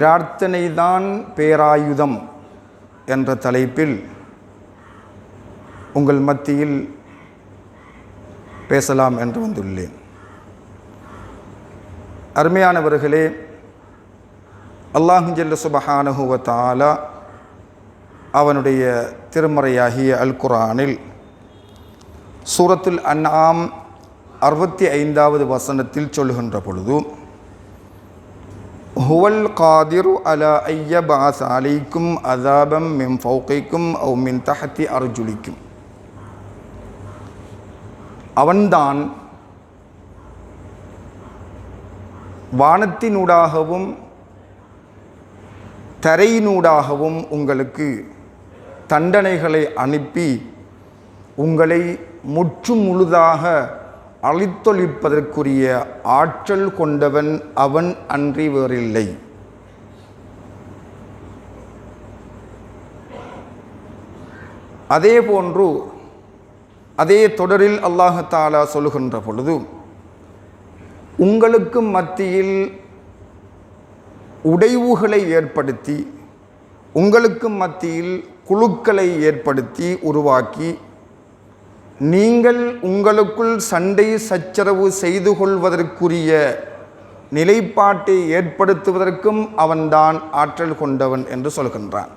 பிரார்த்தனைதான் பேராயுதம் என்ற தலைப்பில் உங்கள் மத்தியில் பேசலாம் என்று வந்துள்ளேன். அருமையானவர்களே அல்லாஹு ஜல்ல அவனுடைய திருமறையாகிய அல் குரானில் சூரத்துல் அன்ஆம் அறுபத்தி ஐந்தாவது வசனத்தில் சொல்லுகின்ற பொழுது ஹுவல் காதிரு அலா ஐய பாஸ் அலைக்கும் அதாபம் மின் ஃபௌகைக்கும் அவ் மின் தஹத்தி அர்ஜுலிக்கும் அவன்தான் வானத்தினூடாகவும் தரையினூடாகவும் உங்களுக்கு தண்டனைகளை அனுப்பி உங்களை முற்று முழுதாக அழித்தொழிப்பதற்குரிய ஆற்றல் கொண்டவன் அவன் அன்றி வேறில்லை. அதே போன்று அதே தொடரில் அல்லாஹாலா சொல்லுகின்ற பொழுது உங்களுக்கு மத்தியில் உடைவுகளை ஏற்படுத்தி உங்களுக்கு மத்தியில் குழுக்களை ஏற்படுத்தி உருவாக்கி நீங்கள் உங்களுக்குள் சண்டை சச்சரவு செய்து கொள்வதற்குரிய நிலைப்பாட்டை ஏற்படுத்துவதற்கும் அவன்தான் ஆற்றல் கொண்டவன் என்று சொல்கின்றான்.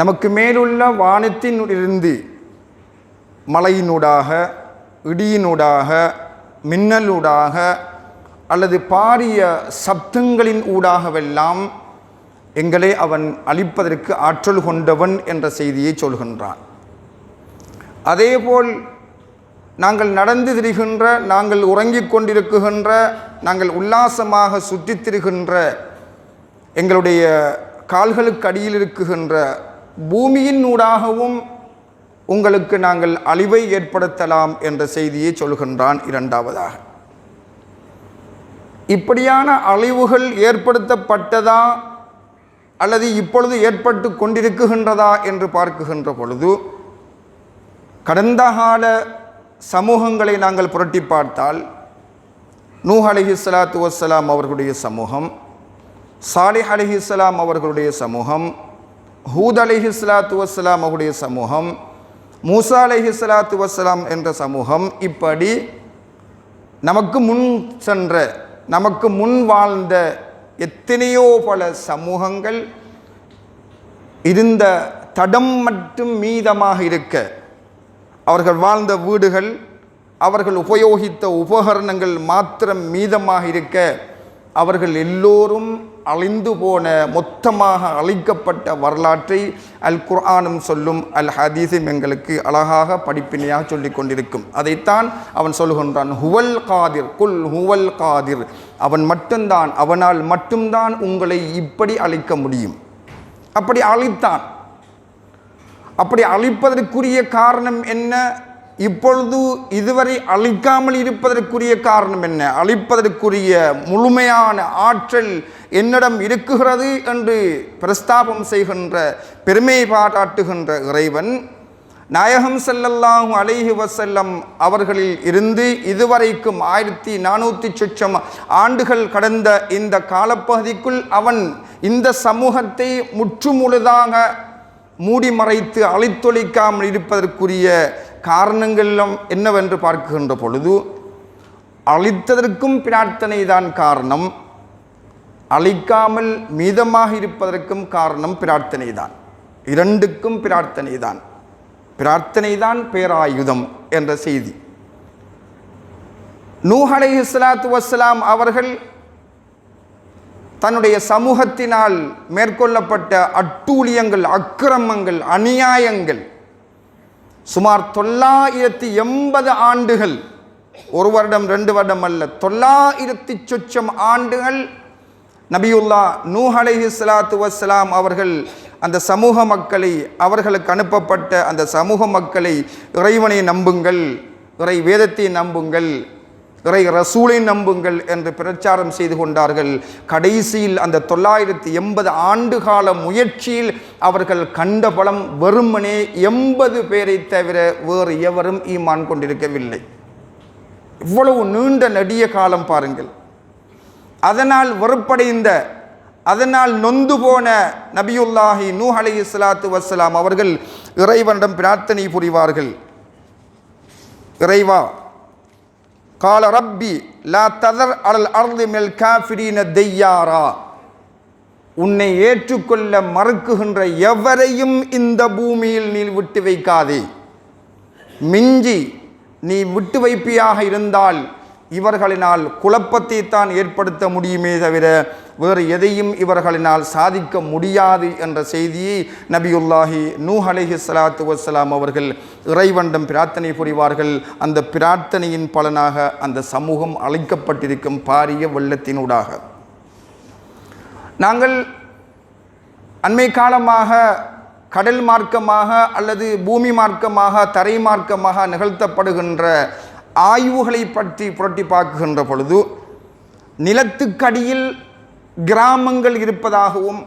நமக்கு மேலுள்ள வானத்தினிலிருந்து மலையினூடாக இடியினூடாக மின்னலூடாக அல்லது பாரிய சப்தங்களின் ஊடாகவெல்லாம் எங்களை அவன் அழிப்பதற்கு ஆற்றல் கொண்டவன் என்ற செய்தியை சொல்கின்றான். அதேபோல் நாங்கள் நடந்து திரிகின்ற நாங்கள் உறங்கிக் கொண்டிருக்குகின்ற நாங்கள் உல்லாசமாக சுற்றித் திரிகின்ற எங்களுடைய கால்களுக்கு அடியில் இருக்குகின்ற பூமியின் ஊடாகவும் உங்களுக்கு நாங்கள் அழிவை ஏற்படுத்தலாம் என்ற செய்தியை சொல்கின்றான் இரண்டாவதாக. இப்படியான அழிவுகள் ஏற்படுத்தப்பட்டதா அல்லது இப்பொழுது ஏற்பட்டு கொண்டிருக்குகின்றதா என்று பார்க்குகின்ற பொழுது கடந்த கால சமூகங்களை நாங்கள் புரட்டி பார்த்தால் நூஹ் அலஹி சலாத்து வசலாம் அவர்களுடைய சமூகம் சாலிஹ் அலஹி இஸ்லாம் அவர்களுடைய சமூகம் ஹூத் அலஹி சலாத்து வசலாம் அவருடைய சமூகம் மூசா அலஹி சலாத்து வசலாம் என்ற சமூகம் இப்படி நமக்கு முன் சென்ற நமக்கு முன் வாழ்ந்த எத்தனையோ பல சமூகங்கள் இருந்த தடம் மட்டும் மீதமாக இருக்க அவர்கள் வாழ்ந்த வீடுகள் அவர்கள் உபயோகித்த உபகரணங்கள் மாத்திரம் மீதமாக இருக்க அவர்கள் எல்லோரும் அழிந்து போன மொத்தமாக அழிக்கப்பட்ட வரலாற்றை அல் குர்ஆனும் சொல்லும் அல் ஹதீஸும் எங்களுக்கு அழகாக படிப்பினையாக சொல்லிக் கொண்டிருக்கும். அதைத்தான் அவன் சொல்லுகின்றான் ஹுவல் காதிர் குல் ஹுவல் காதிர். அவன் மட்டும்தான் அவனால் மட்டும்தான் உங்களை இப்படி அழிக்க முடியும். அப்படி அழித்தான். அப்படி அழிப்பதற்குரிய காரணம் என்ன? இப்பொழுது இதுவரை அழிக்காமல் இருப்பதற்குரிய காரணம் என்ன? அழிப்பதற்குரிய முழுமையான ஆற்றல் என்னிடம் இருக்குகிறது என்று பிரஸ்தாபம் செய்கின்ற பெருமை பாராட்டுகின்ற இறைவன் நாயகம் செல்லல்லாஹு அலைஹி வசல்லம் அவர்களில் இருந்து இதுவரைக்கும் ஆயிரத்தி நானூற்றி சொச்சம் ஆண்டுகள் கடந்த இந்த காலப்பகுதிக்குள் அவன் இந்த சமூகத்தை முற்றுமுழுதாக மூடி மறைத்து அழித்தொழிக்காமல் இருப்பதற்குரிய காரணங்களெல்லாம் என்னவென்று பார்க்கின்ற பொழுது அழித்ததற்கும் பிரார்த்தனை தான் காரணம் அழிக்காமல் மீதமாக இருப்பதற்கும் காரணம் பிரார்த்தனை தான். இரண்டுக்கும் பிரார்த்தனை தான். பிரார்த்தனை தான் பேராயுதம் என்ற செய்தி. நூஹலை இஸ்லாத்து வசலாம் அவர்கள் தன்னுடைய சமூகத்தினால் மேற்கொள்ளப்பட்ட அட்டூழியங்கள் அக்கிரமங்கள் அநியாயங்கள் சுமார் தொள்ளாயிரத்தி எண்பது ஆண்டுகள் ஒரு வருடம் ரெண்டு வருடம் அல்ல தொள்ளாயிரத்தி சொச்சம் ஆண்டுகள் நபியுல்லா நூஹ் அலைஹி சலாத்து வசலாம் அவர்கள் அந்த சமூக மக்களை அவர்களுக்கு அனுப்பப்பட்ட அந்த சமூக மக்களை இறைவனை நம்புங்கள் இறை வேதத்தை நம்புங்கள் இறை ரசூலை நம்புங்கள் என்று பிரச்சாரம் செய்து கொண்டார்கள். கடைசியில் அந்த தொள்ளாயிரத்தி எண்பது ஆண்டு கால முயற்சியில் அவர்கள் கண்ட பலம் வெறுமனே எண்பது பேரை தவிர வேறு எவரும் ஈமான் கொண்டிருக்கவில்லை. இவ்வளவு நீண்ட நெடிய காலம் பாருங்கள். அதனால் வெறுப்படைந்த அதனால் நொந்து போன நபியுல்லாஹி நூ அலி இஸ்லாத்து வஸ்ஸலாம் அவர்கள் இறைவனிடம் பிரார்த்தனை புரிவார்கள். இறைவா கால ரப்பி லா ததர் அலல் அர்தி மெல் காஃபிரீன தெய்யாரா உன்னை ஏற்றுக்கொள்ள மறுக்குகின்ற எவரையும் இந்த பூமியில் நீ விட்டு வைக்காதே. மிஞ்சி நீ விட்டு வைப்பியாக இருந்தால் இவர்களினால் குழப்பத்தை தான் ஏற்படுத்த முடியுமே தவிர வேறு எதையும் இவர்களினால் சாதிக்க முடியாது என்ற செய்தியை நபியுல்லாஹி நூ அலைஹி சலாத்து வசலாம் அவர்கள் இறைவண்டம் பிரார்த்தனை புரிவார்கள். அந்த பிரார்த்தனையின் பலனாக அந்த சமூகம் அழைக்கப்பட்டிருக்கும் பாரிய வெள்ளத்தினூடாக. நாங்கள் அண்மை காலமாக கடல் மார்க்கமாக அல்லது பூமி மார்க்கமாக தரை மார்க்கமாக நிகழ்த்தப்படுகின்ற ஆய்வுகளை பற்றி புரட்டி பார்க்குகின்ற பொழுது நிலத்துக்கடியில் கிராமங்கள் இருப்பதாகவும்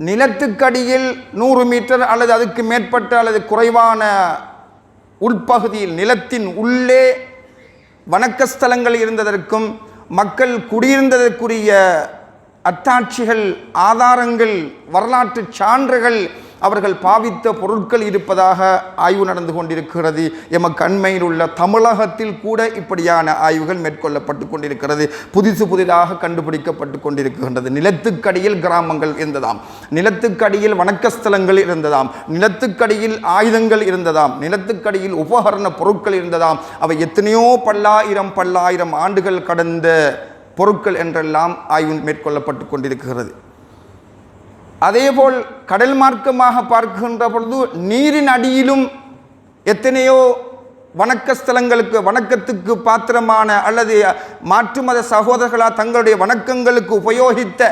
நிலத்துக்கடியில் நூறு மீட்டர் அல்லது அதுக்கு மேற்பட்ட அல்லது குறைவான உள்பகுதியில் நிலத்தின் உள்ளே வணக்கஸ்தலங்கள் இருந்ததற்கும் மக்கள் குடியிருந்ததற்குரிய அத்தாட்சிகள் ஆதாரங்கள் வரலாற்று சான்றுகள் அவர்கள் பாவித்த பொருட்கள் இருப்பதாக ஆய்வு நடந்து கொண்டிருக்கிறது. எம கண்மையில் உள்ள தமிழகத்தில் கூட இப்படியான ஆய்வுகள் மேற்கொள்ளப்பட்டு கொண்டிருக்கிறது. புதிசு புதிதாக கண்டுபிடிக்கப்பட்டு கொண்டிருக்கின்றது. நிலத்துக்கடியில் கிராமங்கள் இருந்ததாம். நிலத்துக்கடியில் வணக்கஸ்தலங்கள் இருந்ததாம். நிலத்துக்கடியில் ஆயுதங்கள் இருந்ததாம். நிலத்துக்கடியில் உபகரண பொருட்கள் இருந்ததாம். அவை எத்தனையோ பல்லாயிரம் பல்லாயிரம் ஆண்டுகள் கடந்த பொருட்கள் என்றெல்லாம் ஆய்வு மேற்கொள்ளப்பட்டு கொண்டிருக்கிறது. அதேபோல் கடல் மார்க்கமாக பார்க்கின்ற பொழுது நீரின் அடியிலும் எத்தனையோ வணக்க ஸ்தலங்களுக்கு வணக்கத்துக்கு பாத்திரமான அல்லது மாற்று மத சகோதரர்களா தங்களுடைய வணக்கங்களுக்கு உபயோகித்த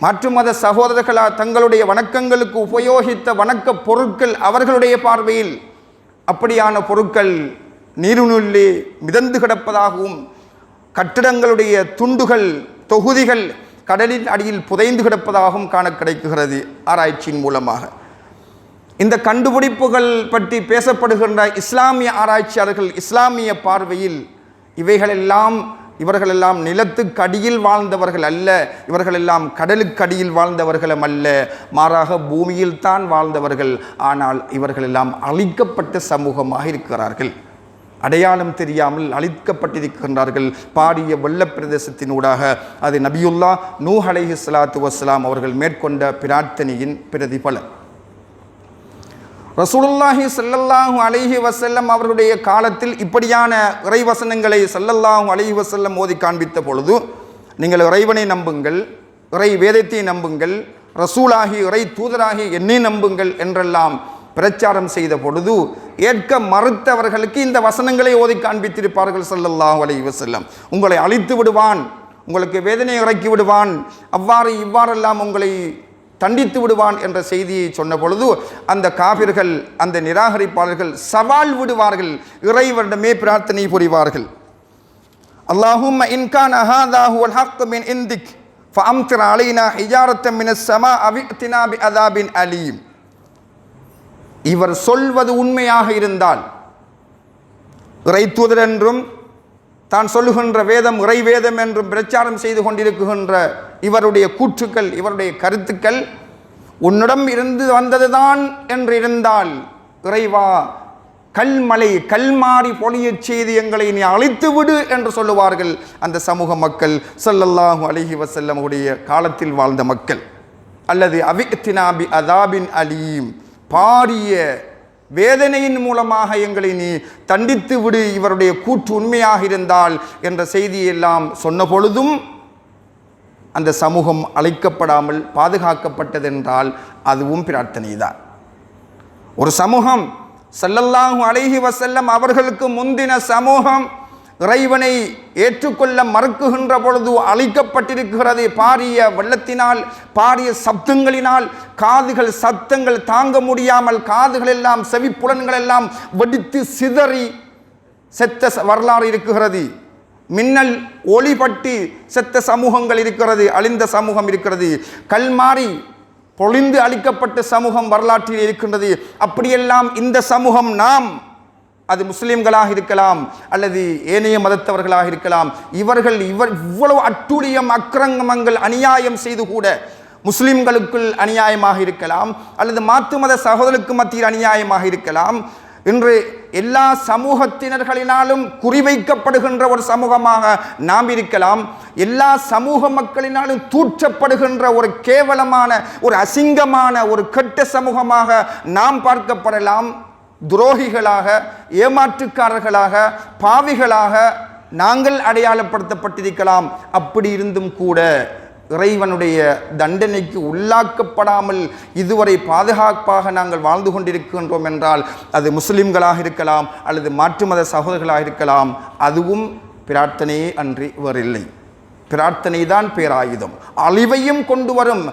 மாற்று மத சகோதரர்களா தங்களுடைய வணக்கங்களுக்கு உபயோகித்த வணக்க பொருட்கள் அவர்களுடைய பார்வையில் அப்படியான பொருட்கள் நீரினுள்ளே மிதந்து கிடப்பதாகவும் கட்டிடங்களுடைய துண்டுகள் தொகுதிகள் கடலின் அடியில் புதைந்து கிடப்பதாகவும் காண கிடைக்குகிறது ஆராய்ச்சியின் மூலமாக. இந்த கண்டுபிடிப்புகள் பற்றி பேசப்படுகின்ற இஸ்லாமிய ஆராய்ச்சியாளர்கள் இஸ்லாமிய பார்வையில் இவைகளெல்லாம் இவர்களெல்லாம் நிலத்துக்கு அடியில் வாழ்ந்தவர்கள் அல்ல இவர்களெல்லாம் கடலுக்கு அடியில் வாழ்ந்தவர்களும் அல்ல மாறாக பூமியில்தான் வாழ்ந்தவர்கள். ஆனால் இவர்களெல்லாம் அழிக்கப்பட்ட சமூகமாக இருக்கிறார்கள். அடையாளம் தெரியாமல் அழிக்கப்பட்டிருக்கின்றார்கள். பாடிய வெள்ள பிரதேசத்தினூடாக அது நபியுல்லா நூ அலைஹி சலாத்து வஸ்லாம் அவர்கள் மேற்கொண்ட பிரார்த்தனையின் பிரதிபலன். ரசூலுல்லாஹி ஸல்லல்லாஹு அலைஹி வசல்லம் அவர்களுடைய காலத்தில் இப்படியான இறைவசனங்களை ஸல்லல்லாஹு அலைஹி வசல்லம் ஓதி காண்பித்த பொழுது நீங்கள் இறைவனை நம்புங்கள் இறை வேதத்தை நம்புங்கள் ரசூலாகி இறை தூதராகி என்னை நம்புங்கள் என்றெல்லாம் பிரச்சாரம் செய்த பொழுது ஏற்க மறுத்தவர்களுக்கு இந்த வசனங்களை ஓதி காண்பித்திருப்பார்கள் சல்லல்லாஹ் அலி செல்லம் உங்களை அழித்து விடுவான் உங்களுக்கு வேதனை இறக்கி விடுவான் அவ்வாறு இவ்வாறெல்லாம் உங்களை தண்டித்து விடுவான் என்ற செய்தியை சொன்ன பொழுது அந்த காவிர்கள் அந்த நிராகரிப்பாளர்கள் சவால் விடுவார்கள் இறைவரிடமே பிரார்த்தனை புரிவார்கள். அல்லாஹும் இன்கான் அஹாதாஹு ஹக் மின் இந்திக் ஃபம்திர் அலைனா ஹிஜாரத்தம் மின சமா அவித்தினா பி அதாபின் அலீம். இவர் சொல்வது உண்மையாக இருந்தால் இறைத்துதர் என்றும் தான் சொல்லுகின்ற வேதம் இறை வேதம் என்றும் பிரச்சாரம் செய்து கொண்டிருக்கின்ற இவருடைய கூற்றுக்கள் இவருடைய கருத்துக்கள் உன்னிடம் இருந்து வந்ததுதான் என்று இருந்தால் இறைவா கல்மலை கல்மாறி பொழியச் செய்து எங்களை நீ அழைத்து விடு என்று சொல்லுவார்கள் அந்த சமூக மக்கள் சொல்லல்லாஹு அலைஹி வசல்லமுடைய உடைய காலத்தில் வாழ்ந்த மக்கள். அல்லது அவிக்தினாபி அதாபின் அலீம். பாரிய வேதனையின் மூலமாக எங்களை நீ தண்டித்து விடு இவருடைய கூற்று உண்மையாக இருந்தால் என்ற செய்தியெல்லாம் சொன்ன பொழுதும் அந்த சமூகம் அழைக்கப்படாமல் பாதுகாக்கப்பட்டதென்றால் அதுவும் பிரார்த்தனை தான் ஒரு சமூகம் ஸல்லல்லாஹு அழகி வசல்லம் அவர்களுக்கு முந்தின சமூகம் இறைவனை ஏற்றுக்கொள்ள மறுக்குகின்ற பொழுது அழிக்கப்பட்டிருக்கிறது. பாரிய வெள்ளத்தினால் பாரிய சப்தங்களினால் காதுகள் சத்தங்கள் தாங்க முடியாமல் காதுகள் எல்லாம் செவிப்புலன்கள் எல்லாம் வெடித்து சிதறி செத்த வரலாறு இருக்கிறது. மின்னல் ஒளிபட்டு செத்த சமூகங்கள் இருக்கிறது அழிந்த சமூகம் இருக்கிறது. கல்மாறி பொழிந்து அழிக்கப்பட்ட சமூகம் வரலாற்றில் இருக்கின்றது. அப்படியெல்லாம் இந்த சமூகம் நாம் அது முஸ்லீம்களாக இருக்கலாம் அல்லது ஏனைய மதத்தவர்களாக இருக்கலாம். இவர்கள் இவர் இவ்வளவு அட்டுழியம் அக்கிரங்கமங்கள் அநியாயம் செய்து கூட முஸ்லிம்களுக்குள் அநியாயமாக இருக்கலாம் அல்லது மாற்று மத சகோதரருக்கு மத்தியில் அநியாயமாக இருக்கலாம். இன்று எல்லா சமூகத்தினர்களினாலும் குறிவைக்கப்படுகின்ற ஒரு சமூகமாக நாம் இருக்கலாம். எல்லா சமூக மக்களினாலும் தூற்றப்படுகின்ற ஒரு கேவலமான ஒரு அசிங்கமான ஒரு கெட்ட சமூகமாக நாம் பார்க்கப்படலாம். துரோகிகளாக ஏமாற்றுக்காரர்களாக பாவிகளாக நாங்கள் அடையாளப்படுத்தப்பட்டிருக்கலாம். அப்படி இருந்தும் கூட இறைவனுடைய தண்டனைக்கு உள்ளாக்கப்படாமல் இதுவரை பாதுகாப்பாக நாங்கள் வாழ்ந்து கொண்டிருக்கின்றோம் என்றால் அது முஸ்லிம்களாக இருக்கலாம் அல்லது மாற்று மத சகோதரர்களாக இருக்கலாம். அதுவும் பிரார்த்தனையே அன்றி வேறில்லை. பிரார்த்தனை தான் பேராயுதம். அழிவையும் கொண்டு வரும்.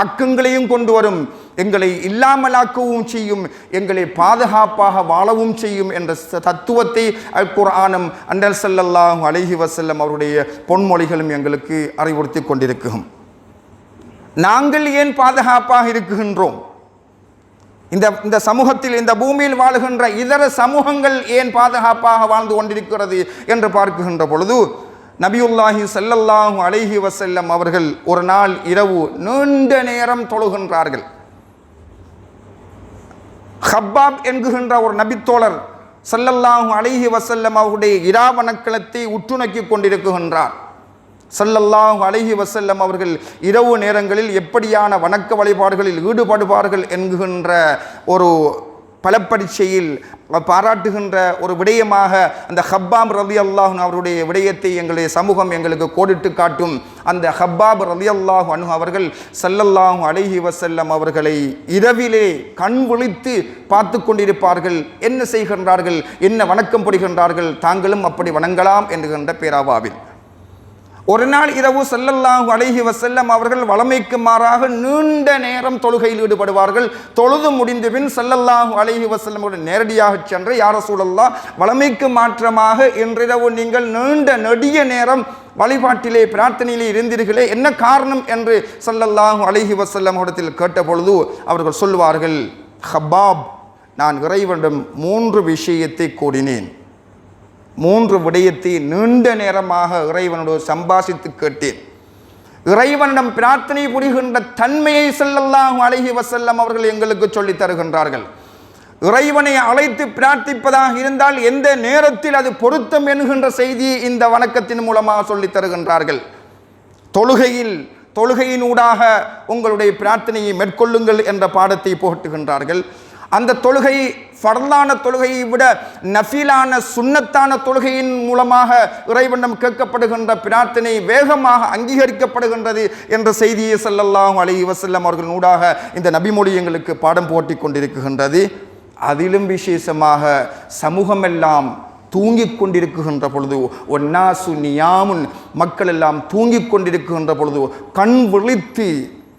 ஆக்கங்களையும் கொண்டு வரும். எங்களை இல்லாமலாக்கவும் செய்யும். எங்களை பாதுகாப்பாக வாழவும் செய்யும் என்ற தத்துவத்தை அல் குர்ஆனும் அண்டல் ஸல்லல்லாஹு அலஹி வசல்லம் அவருடைய பொன்மொழிகளும் எங்களுக்கு அறிவுறுத்தி கொண்டிருக்கும். நாங்கள் ஏன் பாதுகாப்பாக இருக்குகின்றோம்? இந்த இந்த சமூகத்தில் இந்த பூமியில் வாழுகின்ற இதர சமூகங்கள் ஏன் பாதுகாப்பாக வாழ்ந்து கொண்டிருக்கிறது என்று பார்க்குகின்ற பொழுது நபியுல்லாஹி ஸல்லல்லாஹு அலைஹி வசல்லம் அவர்கள் ஒரு நாள் இரவு நீண்ட நேரம் தொழுகின்றார்கள். ஹப்பாப் என்குகின்ற ஒரு நபித்தோழர் ஸல்லல்லாஹு அலைஹி வசல்லம் அவருடைய இரா உற்றுணக்கி கொண்டிருக்கின்றார். ஸல்லல்லாஹு அலைஹி வசல்லம் அவர்கள் இரவு நேரங்களில் எப்படியான வணக்க வழிபாடுகளில் ஈடுபடுவார்கள் என்கின்ற ஒரு பலப்பரீட்சையில் பாராட்டுகின்ற ஒரு விடயமாக அந்த ஹப்பாப் ரதி அல்லாஹ் அவருடைய விடயத்தை எங்களுடைய சமூகம் எங்களுக்கு கோடிட்டு காட்டும். அந்த ஹப்பாப் ரதி அல்லாஹ் அனு அவர்கள் சல்லல்லாஹு அலஹி வசல்லம் அவர்களை இரவிலே கண் விழித்து பார்த்து கொண்டிருப்பார்கள். என்ன செய்கின்றார்கள்? என்ன வணக்கம் படுகின்றார்கள்? தாங்களும் அப்படி வணங்கலாம் என்கின்ற பேராவாவில். ஒரு நாள் இரவு செல்லல்லாஹு அழகி வசல்லம் அவர்கள் வளமைக்கு மாறாக நீண்ட நேரம் தொழுகையில் ஈடுபடுவார்கள். தொழுது முடிந்த பின் செல்லல்லாஹு அழகி வசல்லம் அவர்கள் நேரடியாக சென்று யார சூழல்லா வளமைக்கு மாற்றமாக இன்றிரவு நீங்கள் நீண்ட நெடிய நேரம் வழிபாட்டிலே பிரார்த்தனையிலே இருந்தீர்களே என்ன காரணம்? என்று ஸல்லல்லாஹு அழகி வசல்லம் இடத்தில் கேட்டபொழுது அவர்கள் சொல்வார்கள் ஹப்பாப் நான் இறைவனிடம் மூன்று விஷயத்தை கூறினேன். மூன்று விடயத்தை நீண்ட நேரமாக இறைவனோடு சம்பாஷித்து கேட்டேன். இறைவனிடம் பிரார்த்தனை புரிகின்ற தன்மையை செல்லல்லாம் அழகி வசல்லம் அவர்கள் எங்களுக்கு சொல்லித் தருகின்றார்கள். இறைவனை அழைத்து பிரார்த்திப்பதாக இருந்தால் எந்த நேரத்தில் அது பொருத்தம் என்கின்ற செய்தியை இந்த வணக்கத்தின் மூலமாக சொல்லித் தருகின்றார்கள். தொழுகையில் தொழுகையினூடாக உங்களுடைய பிரார்த்தனையை மேற்கொள்ளுங்கள் என்ற பாடத்தை புகட்டுகின்றார்கள். அந்த தொழுகை ஃபர்லான தொழுகையை விட நஃபீலான சுன்னத்தான தொழுகையின் மூலமாக இறைவனம் கேட்கப்படுகின்ற பிரார்த்தனை வேகமாக அங்கீகரிக்கப்படுகின்றது என்ற செய்தியை செல்லல்லாம் அலி வசல்லம் அவர்கள் நூடாக இந்த நபிமொழி எங்களுக்கு பாடம் போட்டிக் கொண்டிருக்கின்றது. அதிலும் விசேஷமாக சமூகமெல்லாம் தூங்கிக் கொண்டிருக்குகின்ற பொழுது ஒன்னாசு நியாமுன் மக்கள் எல்லாம் தூங்கிக் கொண்டிருக்கின்ற பொழுது கண் விழித்து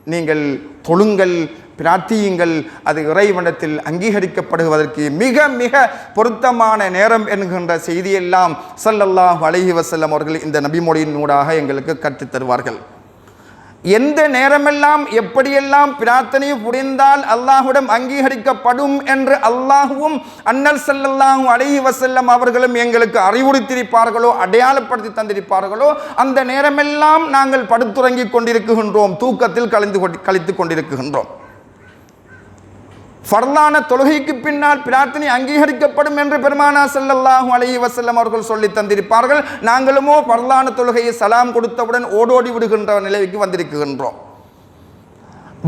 நீங்கள் தொழுங்கள் பிரார்த்தியுங்கள் அது இறைவனத்தில் அங்கீகரிக்கப்படுவதற்கு மிக மிக பொருத்தமான நேரம் என்கின்ற செய்தியெல்லாம் சல்லல்லாஹ் அலஹி வசல்லம் அவர்கள் இந்த நபிமொழியின் ஊடாக எங்களுக்கு கற்றுத் தருவார்கள் எந்த நேரமெல்லாம் எப்படியெல்லாம் பிரார்த்தனை புரிந்தால் அல்லாஹுடன் அங்கீகரிக்கப்படும் என்று அல்லாஹுவும் அன்னல் செல்லல்லாஹும் அலைஹி வசல்லம் அவர்களும் எங்களுக்கு அறிவுறுத்தியிருப்பார்களோ அடையாளப்படுத்தி தந்திருப்பார்களோ அந்த நேரமெல்லாம் நாங்கள் படுத்துறங்கிக் கொண்டிருக்கின்றோம் தூக்கத்தில் கலந்து கொண்டு கழித்துக் கொண்டிருக்கின்றோம். ஃபர்லான தொழுகைக்கு பின்னால் பிரார்த்தனை அங்கீகரிக்கப்படும் என்று பெருமானா செல்லல்லாஹும் அலைஹி வசல்லம் அவர்கள் சொல்லி தந்திருப்பார்கள். நாங்களுமோ ஃபர்லான தொழுகையை சலாம் கொடுத்தவுடன் ஓடோடி விடுகின்ற நிலைக்கு வந்திருக்கின்றோம்.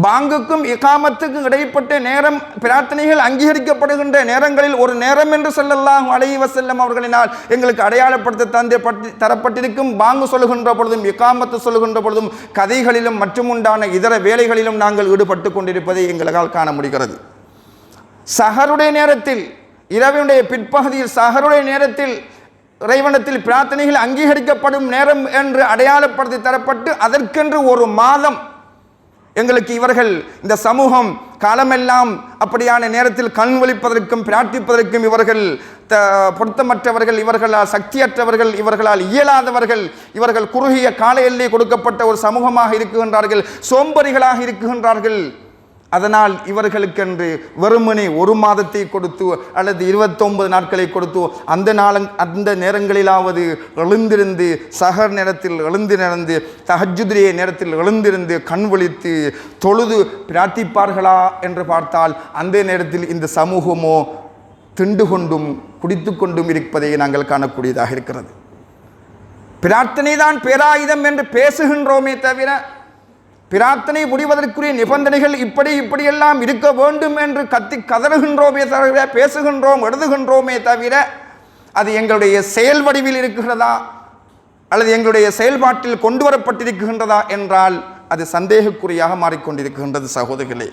பாங்குக்கும் இகாமத்துக்கும் இடைப்பட்ட நேரம் பிரார்த்தனைகள் அங்கீகரிக்கப்படுகின்ற நேரங்களில் ஒரு நேரம் என்று சொல்லலாம் அலைவ செல்லம் அவர்களினால் எங்களுக்கு அடையாளப்படுத்த தந்து தரப்பட்டிருக்கும். பாங்கு சொல்லுகின்ற பொழுதும் இகாமத்து சொல்லுகின்ற பொழுதும் கதைகளிலும் மற்றும் உண்டான இதர வேலைகளிலும் நாங்கள் ஈடுபட்டு கொண்டிருப்பதை எங்களால் காண முடிகிறது. சஹருடைய நேரத்தில் இரவினுடைய பிற்பகுதியில் சஹருடைய நேரத்தில் இறைவனத்தில் பிரார்த்தனைகள் அங்கீகரிக்கப்படும் நேரம் என்று அடையாளப்படுத்தி தரப்பட்டு அதற்கென்று ஒரு மாதம் எங்களுக்கு இவர்கள் இந்த சமூகம் காலமெல்லாம் அப்படியான நேரத்தில் கண் ஒழிப்பதற்கும் பிரார்த்திப்பதற்கும் இவர்கள் த பொருத்தமற்றவர்கள் இவர்களால் சக்தியற்றவர்கள் இவர்களால் இயலாதவர்கள் இவர்கள் குறுகிய கால எல்லை கொடுக்கப்பட்ட ஒரு சமூகமாக இருக்குகின்றார்கள் சோம்பறிகளாக இருக்குகின்றார்கள். அதனால் இவர்களுக்கென்று வெறுமனே ஒரு மாதத்தை கொடுத்து அல்லது இருபத்தொன்பது நாட்களை கொடுத்து அந்த நாள அந்த நேரங்களிலாவது எழுந்திருந்து சகர் நேரத்தில் எழுந்து நடந்து தஹஜுதிரிய நேரத்தில் எழுந்திருந்து கண் விழித்து தொழுது பிரார்த்திப்பார்களா என்று பார்த்தால் அந்த நேரத்தில் இந்த சமூகமோ திண்டு கொண்டும் குடித்து கொண்டும் இருப்பதை நாங்கள் காணக்கூடியதாக இருக்கிறது. பிரார்த்தனை தான் பேராயுதம் என்று பேசுகின்றோமே தவிர பிரார்த்தனை முடிவதற்குரிய நிபந்தனைகள் இப்படி இப்படியெல்லாம் இருக்க வேண்டும் என்று கத்தி கதறுகின்றோமே தவிர பேசுகின்றோம் எழுதுகின்றோமே தவிர அது எங்களுடைய செயல் வடிவில் இருக்கிறதா? அல்லது எங்களுடைய செயல்பாட்டில் கொண்டு வரப்பட்டிருக்கின்றதா என்றால் அது சந்தேகக்குறியாக மாறிக்கொண்டிருக்கின்றது சகோதரிகளே.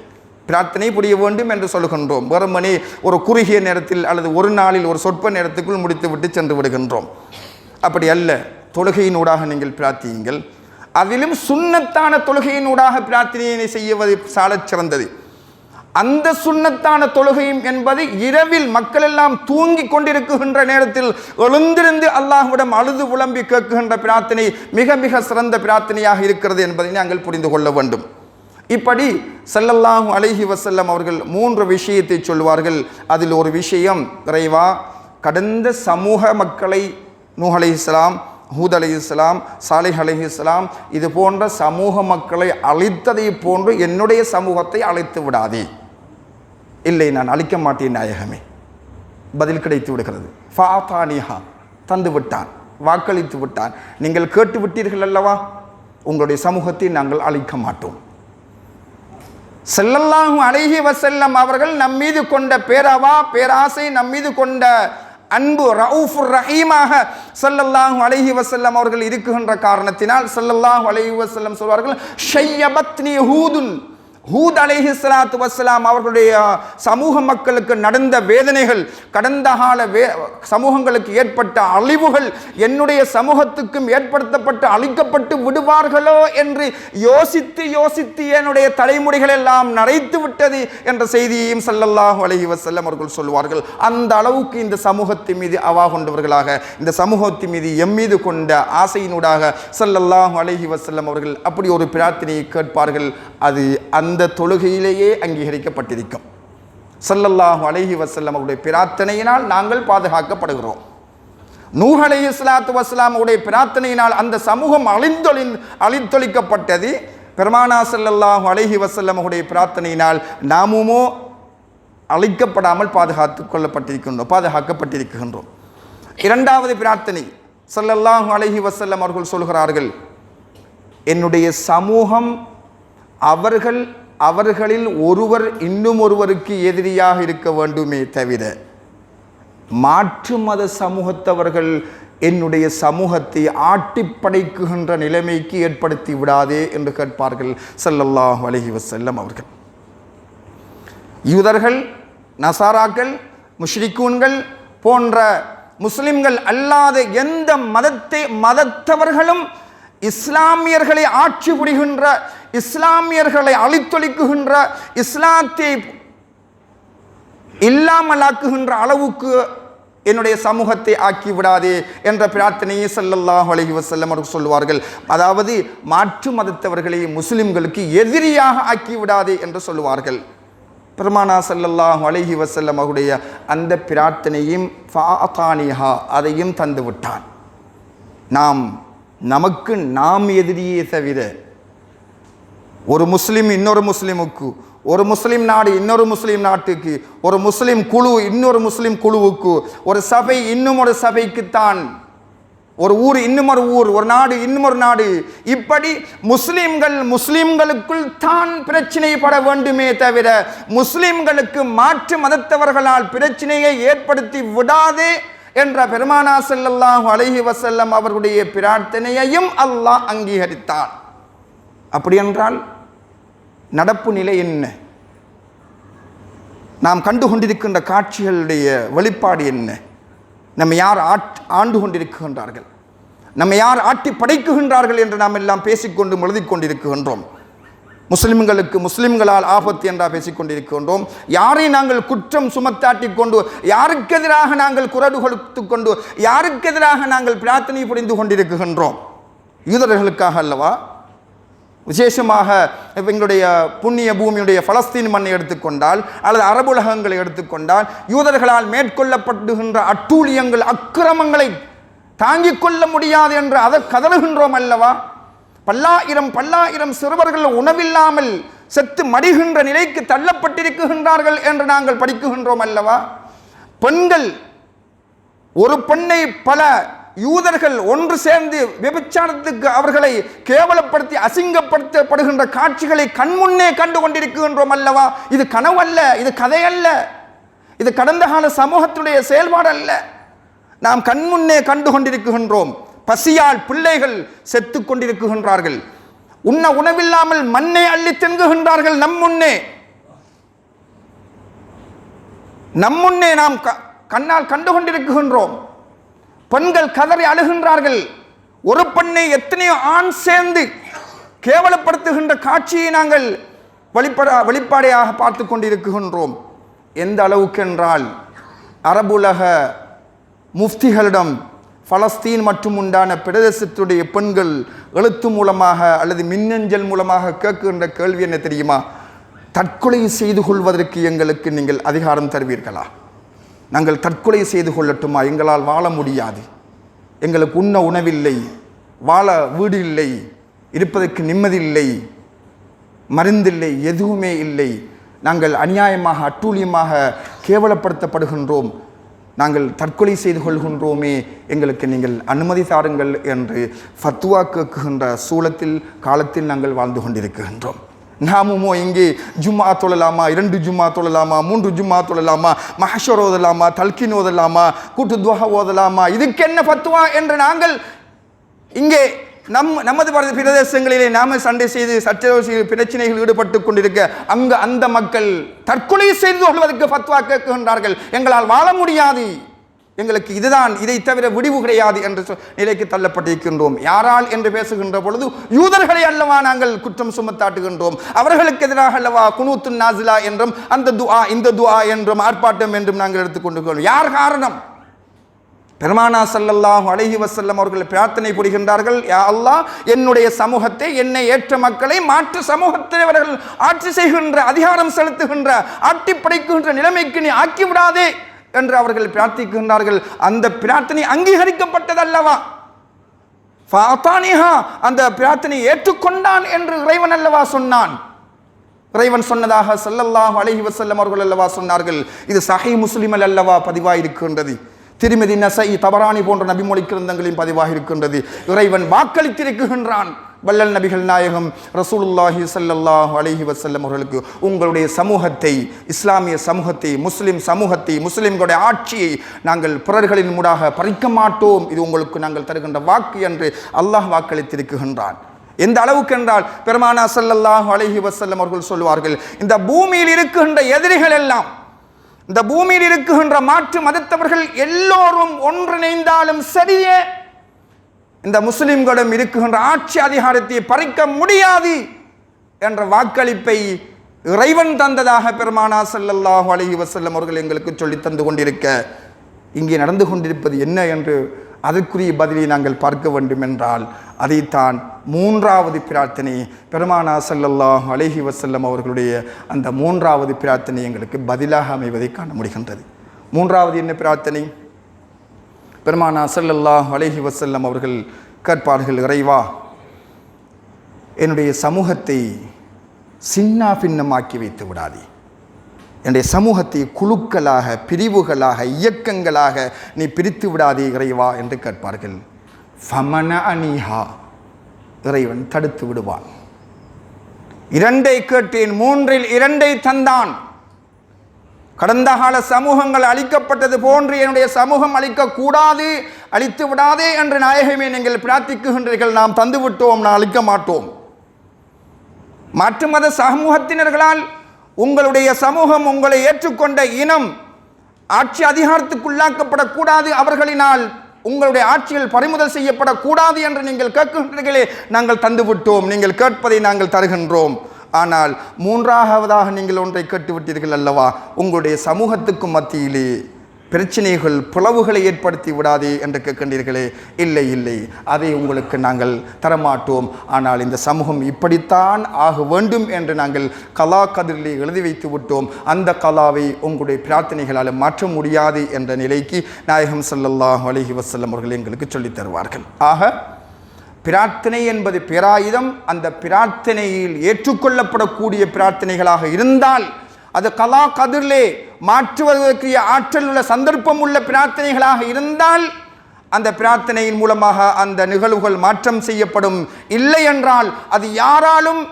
பிரார்த்தனை புரிய வேண்டும் என்று சொல்கின்றோம் வெறுமனே ஒரு குறுகிய நேரத்தில் அல்லது ஒரு நாளில் ஒரு சொற்ப நேரத்துக்குள் முடித்துவிட்டு சென்று விடுகின்றோம். அப்படி அல்ல. தொழுகையினூடாக நீங்கள் பிரார்த்தியுங்கள். அதிலும் சுண்ணத்தான தொழுகையினூடாக பிரார்த்தனையினை செய்வது சாலச் சிறந்தது. அந்த சுண்ணத்தான தொழுகையும் என்பது இரவில் மக்கள் எல்லாம் தூங்கி கொண்டிருக்குகின்ற நேரத்தில் எழுந்திருந்து அல்லாஹ்விடம் அழுது புலம்பி கேட்குகின்ற பிரார்த்தனை மிக மிக சிறந்த பிரார்த்தனையாக இருக்கிறது என்பதை நாங்கள் புரிந்து கொள்ள வேண்டும். இப்படி ஸல்லல்லாஹு அலைஹி வசல்லம் அவர்கள் மூன்று விஷயத்தை சொல்வார்கள். அதில் ஒரு விஷயம் இறைவா கடந்த சமூக மக்களை நூஹலை இஸ்லாம் ஹூத் இஸ்லாம் சாலிஹ் இஸ்லாம் இது போன்ற சமூக மக்களை அழித்ததை போன்று என்னுடைய சமூகத்தை அழைத்து விடாதே. இல்லை நான் அழிக்க மாட்டேன் நாயகமே. பதில் கிடைத்து விடுகிறது. ஃபாத்தானிஹா தந்து விட்டான் வாக்களித்து விட்டான். நீங்கள் கேட்டு விட்டீர்கள் அல்லவா? உங்களுடைய சமூகத்தை நாங்கள் அழிக்க மாட்டோம். செல்லல்லாகும் அலைஹி வசல்லம் அவர்கள் நம்மீது கொண்ட பேரவா பேராசை நம்மீது கொண்ட அன்பு ரவுஃபுர் ரஹீமாக சல்லல்லாஹு அலஹி வசல்லம் அவர்கள் இருக்குகின்ற காரணத்தினால் சல்லல்லாஹு அலஹி வசல்லம் சொல்வார்கள் ஷையபத்னி ஹூதுன் ஹூத் அலேஹி சலாத்து வசலாம் அவர்களுடைய சமூக மக்களுக்கு நடந்த வேதனைகள் கடந்த கால வே சமூகங்களுக்கு ஏற்பட்ட அழிவுகள் என்னுடைய சமூகத்துக்கும் ஏற்படுத்தப்பட்டு அழிக்கப்பட்டு விடுவார்களோ என்று யோசித்து யோசித்து என்னுடைய தலைமுறைகள் எல்லாம் நரைத்து விட்டது என்ற செய்தியையும் சல்லல்லாஹு அலஹி வசல்லம் அவர்கள் சொல்வார்கள் அந்த அளவுக்கு இந்த சமூகத்தின் மீது அவா கொண்டவர்களாக இந்த சமூகத்தின் மீது எம் மீது கொண்ட ஆசையினூடாக சல்லல்லாஹு அலஹி வசல்லம் அவர்கள் அப்படி ஒரு பிரார்த்தனையை கேட்பார்கள். அது அந்த அந்த தொழுகையிலேயே அங்கீகரிக்கப்பட்டிருக்கும். சல்லல்லாஹு அலஹி வசல்லம் அவருடைய பிரார்த்தனையினால் நாங்கள் பாதுகாக்கப்படுகிறோம். நூஹ் அலைஹி இஸ்லாத்து வஸ்ஸலாம் உடைய பிரார்த்தனையினால் அந்த சமூகம் அழிந்தொழி அழித்தொழிக்கப்பட்டது. பெருமானா ஸல்லல்லாஹு அலஹி வசல்லமுடைய உடைய பிரார்த்தனையினால் நாமுமோ அழிக்கப்படாமல் பாதுகாத்து கொள்ளப்பட்டிருக்கின்றோம் பாதுகாக்கப்பட்டிருக்கின்றோம். இரண்டாவது பிரார்த்தனை சல்லல்லாஹு அலைஹி வசல்லம் அவர்கள் சொல்கிறார்கள் என்னுடைய சமூகம் அவர்கள் அவர்களில் ஒருவர் இன்னும் ஒருவருக்கு எதிரியாக இருக்க வேண்டுமே தவிர மாற்று மத சமூகத்தவர்கள் என்னுடைய சமூகத்தை ஆட்டி படைக்குகின்ற நிலைமைக்கு ஏற்படுத்தி விடாதே என்று கேட்பார்கள் ஸல்லல்லாஹு அலைஹி வசல்லம் அவர்கள். யூதர்கள் நசாராக்கள் முஷ்ரிகூன்கள் போன்ற முஸ்லிம்கள் அல்லாத எந்த மதத்தை மதத்தவர்களும் இஸ்லாமியர்களை ஆட்சி புரிகின்ற இஸ்லாமியர்களை அழித்தொழிக்குகின்ற இஸ்லாத்தை இல்லாமலாக்குகின்ற அளவுக்கு என்னுடைய சமூகத்தை ஆக்கி விடாதே என்ற பிரார்த்தனையை செல்லல்லாஹ் அலைஹி வசல்லம் அவர்கள் சொல்லுவார்கள். அதாவது மாற்று மதத்தவர்களை முஸ்லிம்களுக்கு எதிரியாக ஆக்கி விடாதே என்று சொல்லுவார்கள். பெருமானா செல்லல்லாஹ் அலைஹி வசல்லம் அவருடைய அந்த பிரார்த்தனையும் ஃபாத்தானிஹா அதையும் தந்து விட்டான் நாம் நமக்கு நாம் எதிரியே தவிர ஒரு முஸ்லீம் இன்னொரு முஸ்லீமுக்கு ஒரு முஸ்லீம் நாடு இன்னொரு முஸ்லீம் நாட்டுக்கு ஒரு முஸ்லீம் குழு இன்னொரு முஸ்லீம் குழுவுக்கு ஒரு சபை இன்னும் ஒரு சபைக்குத்தான் ஒரு ஊர் இன்னும் ஒரு ஊர் ஒரு நாடு இன்னும் ஒரு நாடு இப்படி முஸ்லீம்கள் முஸ்லீம்களுக்குள் தான் பிரச்சனைப்பட வேண்டுமே தவிர முஸ்லீம்களுக்கு மாற்று மதத்தவர்களால் பிரச்சனையை ஏற்படுத்தி விடாதே என்ற பெருமானா செல்லல்லாஹு அலைஹி வசல்லம் அவர்களுடைய பிரார்த்தனையையும் அல்லாஹ் அங்கீகரித்தான். அப்படியென்றால் நடப்பு நிலை என்ன? நாம் கண்டு கொண்டிருக்கின்ற காட்சிகளுடைய வெளிப்பாடு என்ன? நம்ம யார் ஆட் ஆண்டு கொண்டிருக்கின்றார்கள்? நம்ம யார் ஆட்டி படைக்குகின்றார்கள் என்று நாம் எல்லாம் பேசிக்கொண்டு எழுதி கொண்டிருக்கின்றோம் முஸ்லிம்களுக்கு முஸ்லிம்களால் ஆபத்து என்றா பேசிக் கொண்டிருக்கின்றோம் யாரை நாங்கள் குற்றம் சுமத்தாட்டி கொண்டு யாருக்கு எதிராக நாங்கள் குரடு கொடுத்து கொண்டு யாருக்கு எதிராக நாங்கள் பிரார்த்தனை புரிந்து கொண்டிருக்கின்றோம்? யூதர்களுக்காக அல்லவா? விசேஷமாக எங்களுடைய புண்ணிய பூமியுடைய பலஸ்தீன் மண்ணை எடுத்துக்கொண்டால் அல்லது அரபுலகங்களை எடுத்துக்கொண்டால் யூதர்களால் மேற்கொள்ளப்படுகின்ற அட்டூழியங்கள் அக்கிரமங்களை தாங்கிக் கொள்ள முடியாது என்று அதை கதறுகின்றோம் அல்லவா? பல்லாயிரம் பல்லாயிரம் சிறுவர்கள் உணவில்லாமல் செத்து மடிகின்ற நிலைக்கு தள்ளப்பட்டிருக்கின்றார்கள் என்று நாங்கள் படிக்குகின்றோம் அல்லவா? பெண்கள் ஒரு பெண்ணை பல யூதர்கள் ஒன்று சேர்ந்து விபச்சாரத்துக்கு அவர்களை கேவலப்படுத்தி அசிங்கப்படுத்தப்படுகின்ற காட்சிகளை கண்முன்னே கண்டு கொண்டிருக்கின்றோம் அல்லவா? இது கனவல்ல இது கதையல்ல. இது கடந்த கால சமூகத்துடைய செயல்பாடு அல்ல நாம் கண்முன்னே கண்டு கொண்டிருக்கின்றோம். பசியால் பிள்ளைகள் செத்து கொண்டிருக்குகின்றார்கள். உண்ண உணவில்லாமல் மண்ணை அள்ளி தின்குகின்றார்கள் நம் முன்னே. நம் முன்னே நாம் க- கண்ணால் கண்டு கொண்டிருக்குகின்றோம் பெண்கள் கதறி அழுகின்றார்கள். ஒரு பெண்ணை எத்தனையோ ஆண் சேர்ந்து கேவலப்படுத்துகின்ற காட்சியை நாங்கள் வெளிப்பட வெளிப்பாடையாக பார்த்து கொண்டிருக்கின்றோம். எந்த அளவுக்கு என்றால் அரபுலக முஃப்திகளிடம் பலஸ்தீன் மற்றும் உண்டான பிரதேசத்துடைய பெண்கள் எழுத்து மூலமாக அல்லது மின்னஞ்சல் மூலமாக கேட்கின்ற கேள்வி என்ன தெரியுமா? தற்கொலை செய்து கொள்வதற்கு எங்களுக்கு நீங்கள் அதிகாரம் தருவீர்களா? நாங்கள் தற்கொலை செய்து கொள்ளட்டுமா? எங்களால் வாழ முடியாது. எங்களுக்கு உண்ண உணவில்லை. வாழ வீடு இல்லை இருப்பதற்கு நிம்மதி இல்லை மருந்தில்லை. எதுவுமே இல்லை. நாங்கள் அநியாயமாக அட்டூழியமாக கேவலப்படுத்தப்படுகின்றோம். நாங்கள் தற்கொலை செய்து கொள்கின்றோமே எங்களுக்கு நீங்கள் அனுமதி தாருங்கள் என்று ஃபத்துவா கேட்குகின்ற சூழத்தில் காலத்தில் நாங்கள் வாழ்ந்து கொண்டிருக்கின்றோம். நாமுமோ இங்கே ஜும்மா தொழலாமா இரண்டு ஜும்மா தொழலாமா மூன்று ஜும்மா தொழலாமா மஹஷர் ஓதலாமா தல்கின் ஓதலாமா கூட்டு துவா ஓதலாமா இதுக்கு என்ன பத்துவா என்று நாங்கள் இங்கே நம் நமது பாரத பிரதேசங்களிலே நாம சண்டை செய்து சச்சரவு பிரச்சனைகள் ஈடுபட்டு கொண்டிருக்க அங்கு அந்த மக்கள் தற்கொலை செய்து கொள்வதற்கு ஃபத்வா கேட்கின்றார்கள். எங்களால் வாழ முடியாது. எங்களுக்கு இதுதான் இதை தவிர விடிவு கிடையாது என்ற நிலைக்கு தள்ளப்பட்டிருக்கின்றோம். யாரால் என்று பேசுகின்ற பொழுது யூதர்களை அல்லவா நாங்கள் குற்றம் சுமத்தாட்டுகின்றோம். அவர்களுக்கு எதிராக அல்லவா குனூத்து நாசிலா என்றும் அந்த துஆ இந்த துஆ என்றும் ஆர்ப்பாட்டம் என்றும் நாங்கள் எடுத்துக்கொண்டு யார் காரணம்? பெருமானா சல்லல்லாஹு அலைஹி வசல்லம் அவர்கள் பிரார்த்தனை புரிகின்றார்கள் யா அல்லாஹ் என்னுடைய சமூகத்தை என்னை ஏற்ற மக்களை மாற்று சமூகத்தினவர்கள் ஆட்சி செய்கின்ற அதிகாரம் செலுத்துகின்ற ஆட்டி படைக்கின்ற நிலைமைக்கு நீ ஆக்கி விடாதே என்று அவர்கள் பிரார்த்திக்கின்றார்கள். அந்த பிரார்த்தனை அங்கீகரிக்கப்பட்டதல்லவா? ஃபாத்தானிஹா அந்த பிரார்த்தனை ஏற்றுக்கொண்டான் என்று இறைவன் அல்லவா சொன்னான்? இறைவன் சொன்னதாக சல்லல்லாஹு அலைஹி வசல்லம் அவர்கள் அல்லவா சொன்னார்கள். இது சஹை முஸ்லிமல் அல்லவா பதிவாயிருக்கின்றது. திருமதி நசை தபராணி போன்ற நபிமொழி கிரந்தங்களின் பதிவாக இருக்கின்றது. இறைவன் வாக்களித்திருக்கின்றான். வள்ளல் நபிகள் நாயகம் ரசூலுல்லாஹி சல்லாஹ் அலஹி வசல்லம் அவர்களுக்கு உங்களுடைய சமூகத்தை இஸ்லாமிய சமூகத்தை முஸ்லிம் சமூகத்தை முஸ்லிம்களுடைய ஆட்சியை நாங்கள் பிறர்களின் மூடாக பறிக்க மாட்டோம். இது உங்களுக்கு நாங்கள் தருகின்ற வாக்கு என்று அல்லாஹ் வாக்களித்திருக்கின்றான். எந்த அளவுக்கு என்றால் பெருமானா சல்லல்லாஹ் அலஹி வசல்லம் அவர்கள் சொல்வார்கள் இந்த பூமியில் இருக்கின்ற எதிரிகள் எல்லாம் இந்த பூமியில் இருக்குகின்ற மாற்று மதத்தவர்கள் எல்லோரும் ஒன்றிணைந்தாலும் சரியே. இந்த முஸ்லிம்களிடம் இருக்குகின்ற ஆட்சி அதிகாரத்தை பறிக்க முடியாது என்ற வாக்களிப்பை இறைவன் தந்ததாக பெருமானா செல்லல்லாஹு அலஹி வசல்லம் அவர்கள் எங்களுக்கு சொல்லி தந்து கொண்டிருக்க இங்கே நடந்து கொண்டிருப்பது என்ன என்று அதற்குரிய பதிலை நாங்கள் பார்க்க வேண்டும் என்றால் அதைத்தான் மூன்றாவது பிரார்த்தனை பெருமானா சல்லல்லாஹ் அலைஹி வசல்லம் அவர்களுடைய அந்த மூன்றாவது பிரார்த்தனை எங்களுக்கு பதிலாக அமைவதை காண முடிகின்றது. மூன்றாவது என்ன பிரார்த்தனை? பெருமானா சல்லல்லாஹ் அலைஹி வசல்லம் அவர்கள் கற்பார்கள் இறைவா என்னுடைய சமூகத்தை சின்னா பின்னமாக்கி வைத்து விடாதே. என்னுடைய சமூகத்தை குழுக்களாக பிரிவுகளாக இயக்கங்களாக நீ பிரித்து விடாதே இறைவா என்று கேட்பார்கள். ஃபமன அனிஹா. இறைவன் தடுத்து விடுவான். இரண்டை கேட்டேன் மூன்றில் இரண்டை தந்தான். கடந்த கால சமூகங்கள் அழிக்கப்பட்டது போன்று என்னுடைய சமூகம் அழிக்கக்கூடாது அழித்து விடாதே என்று நாயகமே நீங்கள் பிரார்த்திக்குகின்றீர்கள். நாம் தந்துவிட்டோம் நான் அழிக்க மாட்டோம் மாற்று மத சமூகத்தினர்களால் உங்களுடைய சமூகம் உங்களை ஏற்றுக்கொண்ட இனம் ஆட்சி அதிகாரத்துக்குள்ளாக்கப்படக்கூடாது அவர்களினால் உங்களுடைய ஆட்சியில் பறிமுதல் செய்யப்படக்கூடாது என்று நீங்கள் கேட்கின்றீர்களே நாங்கள் தந்துவிட்டோம். நீங்கள் கேட்பதை நாங்கள் தருகின்றோம். ஆனால் மூன்றாவதாக நீங்கள் ஒன்றை கேட்டுவிட்டீர்கள் அல்லவா? உங்களுடைய சமூகத்துக்கு மத்தியிலே. பிரச்சனைகள் புலவுகளை ஏற்படுத்தி விடாதே என்று கேட்கின்றீர்களே. இல்லை இல்லை. அதை உங்களுக்கு நாங்கள் தரமாட்டோம். ஆனால் இந்த சமூகம் இப்படித்தான் ஆக வேண்டும் என்று நாங்கள் கலா கதிரிலே எழுதி வைத்து விட்டோம். அந்த கலாவை உங்களுடைய பிரார்த்தனைகளால் மாற்ற முடியாது என்ற நிலைக்கு நாயகம் சல்லல்லாஹ் அலஹி வசல்லம் அவர்கள் எங்களுக்கு சொல்லித் தருவார்கள். ஆக பிரார்த்தனை என்பது பேராயுதம். அந்த பிரார்த்தனையில் ஏற்றுக்கொள்ளப்படக்கூடிய பிரார்த்தனைகளாக இருந்தால் அது கலா கதிரிலே மாற்றுவதற்கு ஆற்றல் உள்ள சந்தர்ப்பம் உள்ள பிரார்த்தனைகளாக இருந்தால் அந்த பிரார்த்தனையின் மூலமாக அந்த நிகழ்வுகள் மாற்றம் செய்யப்படும். இல்லை என்றால் அது யாராலும்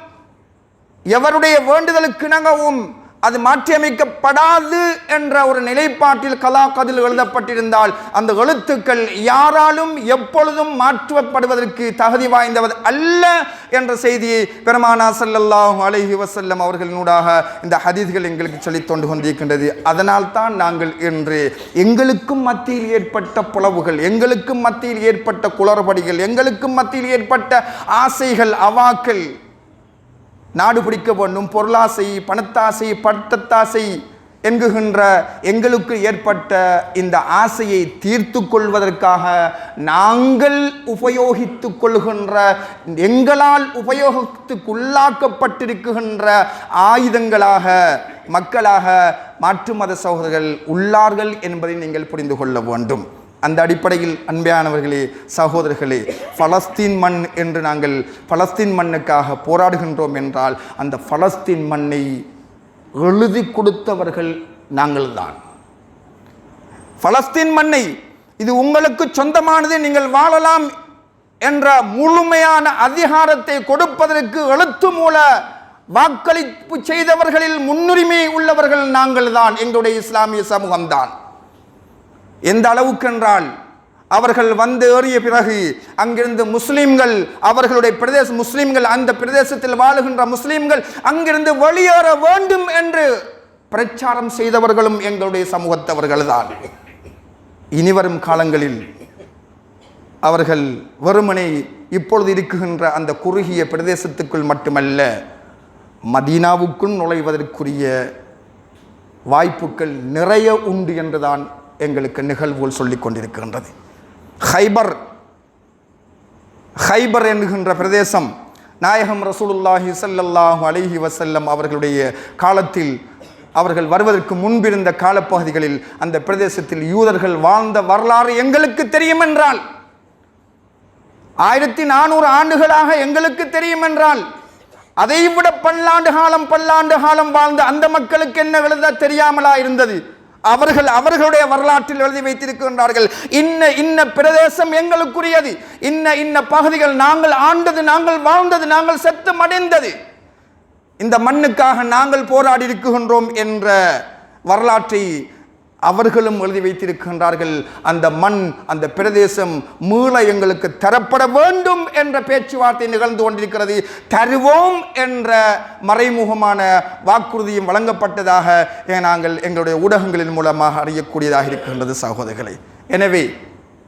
எவருடைய வேண்டுதலுக்கு இணங்கவும் அது மாற்றியமைக்கப்படாது என்ற ஒரு நிலைப்பாட்டில் கலாக்கதில் எழுதப்பட்டிருந்தால் அந்த எழுத்துக்கள் யாராலும் எப்பொழுதும் மாற்றப்படுவதற்கு தகுதி வாய்ந்தவது அல்ல என்ற செய்தியை பெருமானா ஸல்லல்லாஹு அலஹி வசல்லம் அவர்களினூடாக இந்த ஹதீஸ்கள் எங்களுக்கு சொல்லித்தொண்டு கொண்டிருக்கின்றது. அதனால் தான் நாங்கள் இன்று எங்களுக்கும் மத்தியில் ஏற்பட்ட புலவுகள் எங்களுக்கும் மத்தியில் ஏற்பட்ட குளறுபடிகள் எங்களுக்கும் மத்தியில் ஏற்பட்ட ஆசைகள் அவாக்கள் நாடு பிடிக்க வேண்டும் பொருளாசை பணத்தாசை பட்டத்தாசை என்குகின்ற எங்களுக்கு ஏற்பட்ட இந்த ஆசையை தீர்த்து கொள்வதற்காக நாங்கள் உபயோகித்து கொள்கின்ற எங்களால் உபயோகத்துக்குள்ளாக்கப்பட்டிருக்கின்ற ஆயுதங்களாக மக்களாக மாற்று மத சகோதரர்கள் உள்ளார்கள் என்பதை நீங்கள் புரிந்து கொள்ள வேண்டும். அந்த அடிப்படையில் அன்பையானவர்களே சகோதரர்களே பலஸ்தீன் மண் என்று நாங்கள் பலஸ்தீன் மண்ணுக்காக போராடுகின்றோம் என்றால் அந்த பலஸ்தீன் மண்ணை எழுதி கொடுத்தவர்கள் நாங்கள்தான். பலஸ்தீன் மண்ணை இது உங்களுக்கு சொந்தமானது நீங்கள் வாழலாம் என்ற முழுமையான அதிகாரத்தை கொடுப்பதற்கு எழுத்து மூல வாக்களிப்பு செய்தவர்களில் முன்னுரிமை உள்ளவர்கள் நாங்கள் தான் எங்களுடைய இஸ்லாமிய சமூகம்தான். எந்த அளவுக்கென்றால் அவர்கள் வந்து ஏறிய பிறகு அங்கிருந்து முஸ்லீம்கள் அவர்களுடைய பிரதேச முஸ்லீம்கள் அந்த பிரதேசத்தில் வாழுகின்ற முஸ்லீம்கள் அங்கிருந்து வெளியேற வேண்டும் என்று பிரச்சாரம் செய்தவர்களும் எங்களுடைய சமூகத்தவர்கள் தான் இனிவரும் காலங்களில் அவர்கள் வெறுமனை இப்பொழுது இருக்குகின்ற அந்த குறுகிய பிரதேசத்துக்குள் மட்டுமல்ல மதீனாவுக்குள் நுழைவதற்குரிய வாய்ப்புகள் நிறைய உண்டு என்றுதான் எங்களுக்கு நிகழ்வுகள் சொல்லிக் கொண்டிருக்கின்றது. ஹைபர் ஹைபர் என்கின்ற பிரதேசம் நாயகம் ரசூலுல்லாஹி ஸல்லல்லாஹு அலிஹி வசல்லம் அவர்களுடைய காலத்தில் அவர்கள் வருவதற்கு முன்பிருந்த காலப்பகுதிகளில் அந்த பிரதேசத்தில் யூதர்கள் வாழ்ந்த வரலாறு எங்களுக்கு தெரியும் என்றால் ஆயிரத்தி நானூறு ஆண்டுகளாக எங்களுக்கு தெரியும் என்றால் அதைவிட பல்லாண்டு காலம் பல்லாண்டு காலம் வாழ்ந்த அந்த மக்களுக்கு என்ன எழுத தெரியாமலா இருந்தது? அவர்கள் அவர்களுடைய வரலாற்றில் எழுதி வைத்திருக்கின்றார்கள். இன்ன இன்ன பிரதேசம் எங்களுக்குரியது. இன்ன இன்ன பகுதிகள் நாங்கள் ஆண்டது நாங்கள் வாழ்ந்தது நாங்கள் செத்து மடைந்தது இந்த மண்ணுக்காக நாங்கள் போராடி இருக்கின்றோம் என்ற வரலாற்றை அவர்களும் எழுதி வைத்திருக்கின்றார்கள். அந்த மண் அந்த பிரதேசம் மீள எங்களுக்கு தரப்பட வேண்டும் என்ற பேச்சுவார்த்தை நிகழ்ந்து கொண்டிருக்கிறது. தருவோம் என்ற மறைமுகமான வாக்குறுதியும் வழங்கப்பட்டதாக நாங்கள் எங்களுடைய ஊடகங்களின் மூலமாக அறியக்கூடியதாக இருக்கின்றது சகோதரர்களை எனவே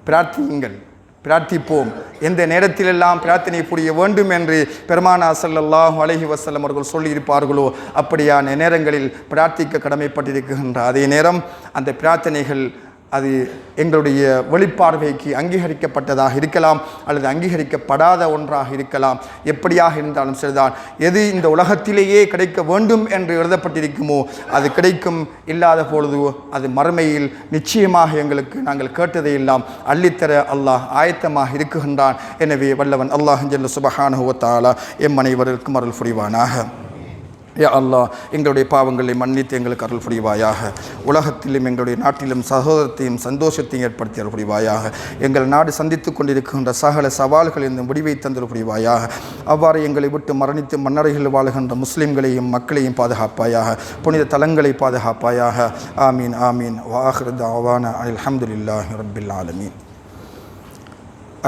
பிரார்த்தியுங்கள். பிரார்த்திப்போம். எந்த நேரத்திலெல்லாம் பிரார்த்தனை புரிய வேண்டும் என்று பெருமானா ஸல்லல்லாஹு அலஹி வசல்லம் அவர்கள் சொல்லியிருப்பார்களோ அப்படியான நேரங்களில் பிரார்த்திக்க கடமைப்பட்டிருக்கின்ற அதே நேரம் அந்த பிரார்த்தனைகள் அது எங்களுடைய வெளிப்பார்வைக்கு அங்கீகரிக்கப்பட்டதாக இருக்கலாம் அல்லது அங்கீகரிக்கப்படாத ஒன்றாக இருக்கலாம். எப்படியாக இருந்தாலும் சரிதான். எது இந்த உலகத்திலேயே கிடைக்க வேண்டும் என்று எழுதப்பட்டிருக்குமோ அது கிடைக்கும் இல்லாத பொழுது அது மறுமையில் நிச்சயமாக எங்களுக்கு நாங்கள் கேட்டதை எல்லாம் அள்ளித்தர அல்லாஹ் ஆயத்தமாக இருக்குகின்றான். எனவே வல்லவன் அல்லாஹ் ஜல்ல சுபஹானுவத்தாலா எம் அனைவருக்கும் அருள் புரிவானாக. யா அல்லாஹ் எங்களுடைய பாவங்களை மன்னித்து எங்களுக்கு அருள் புரிவாயாக. உலகத்திலும் எங்களுடைய நாட்டிலும் சகோதரத்தையும் சந்தோஷத்தையும் ஏற்படுத்தி அருள் புரிவாயாக. எங்கள் நாடு சந்தித்து கொண்டிருக்கின்ற சகல சவால்களில் இந்த முடிவை தந்தல் புரிவாயாக. அவ்வாறு எங்களை விட்டு மரணித்து மன்னரைகள் வாழுகின்ற முஸ்லீம்களையும் மக்களையும் பாதுகாப்பாயாக. புனித தலங்களை பாதுகாப்பாயாக. ஆமீன் ஆமீன். வாஹிர் தாவான அல்ஹம்துலில்லாஹி ரபில் ஆலமீன்.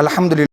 அல்ஹம்துலில்லாஹ்.